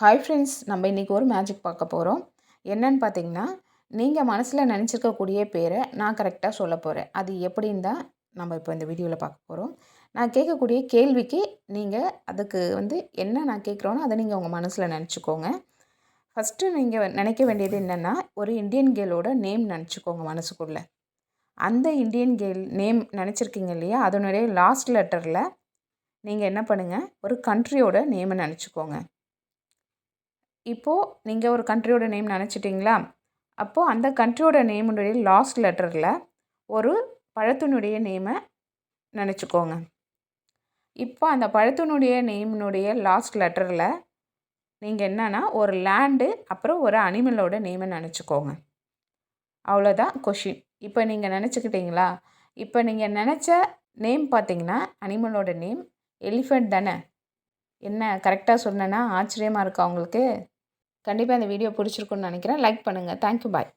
Hi friends நம்ம இன்றைக்கி ஒரு மேஜிக் பார்க்க போகிறோம் என்னன்னு பார்த்தீங்கன்னா நீங்கள் மனசில் நினச்சிருக்கக்கூடிய பேரை நான் கரெக்டாக சொல்ல போகிறேன் அது எப்படின்னு தான் நம்ம இப்போ இந்த வீடியோவில் பார்க்க போகிறோம் நான் கேட்கக்கூடிய கேள்விக்கு நீங்கள் அதுக்கு வந்து என்ன நான் கேட்குறோனோ அதை நீங்கள் உங்கள் மனசில் நினச்சிக்கோங்க. ஃபஸ்ட்டு நீங்கள் நினைக்க வேண்டியது என்னென்னா ஒரு இந்தியன் கேர்ளோட நேம் நினச்சிக்கோங்க மனசுக்குள்ளே. அந்த இந்தியன் கேர்ள் நேம் நினச்சிருக்கீங்க இல்லையா? அதனுடைய லாஸ்ட் லெட்டரில் நீங்கள் என்ன பண்ணுங்கள் ஒரு கண்ட்ரியோட நேமை நினச்சிக்கோங்க. இப்போது நீங்கள் ஒரு கண்ட்ரியோட நேம் நினச்சிட்டிங்களா? அப்போது அந்த கண்ட்ரியோட நேமுடைய லாஸ்ட் லெட்டரில் ஒரு பழத்தினுடைய நேமை நினச்சிக்கோங்க. இப்போ அந்த பழத்தினுடைய நேமினுடைய லாஸ்ட் லெட்டரில் நீங்கள் என்னென்னா ஒரு லேண்டு அப்புறம் ஒரு அனிமலோட நேமை நினச்சிக்கோங்க. அவ்வளோதான் கொஷின் இப்போ நீங்கள் நினச்சிக்கிட்டீங்களா? இப்போ நீங்கள் நினச்ச நேம் பார்த்தீங்கன்னா அனிமலோட நேம் எலிஃபெண்ட் தானே? என்ன கரெக்டாக சொன்னேன்னா ஆச்சரியமாக இருக்கா உங்களுக்கு? கண்டிப்பாக இந்த வீடியோ பிடிச்சிருக்குன்னு நினைக்கிறேன். லைக் பண்ணுங்கள் தேங்க்யூ பாய்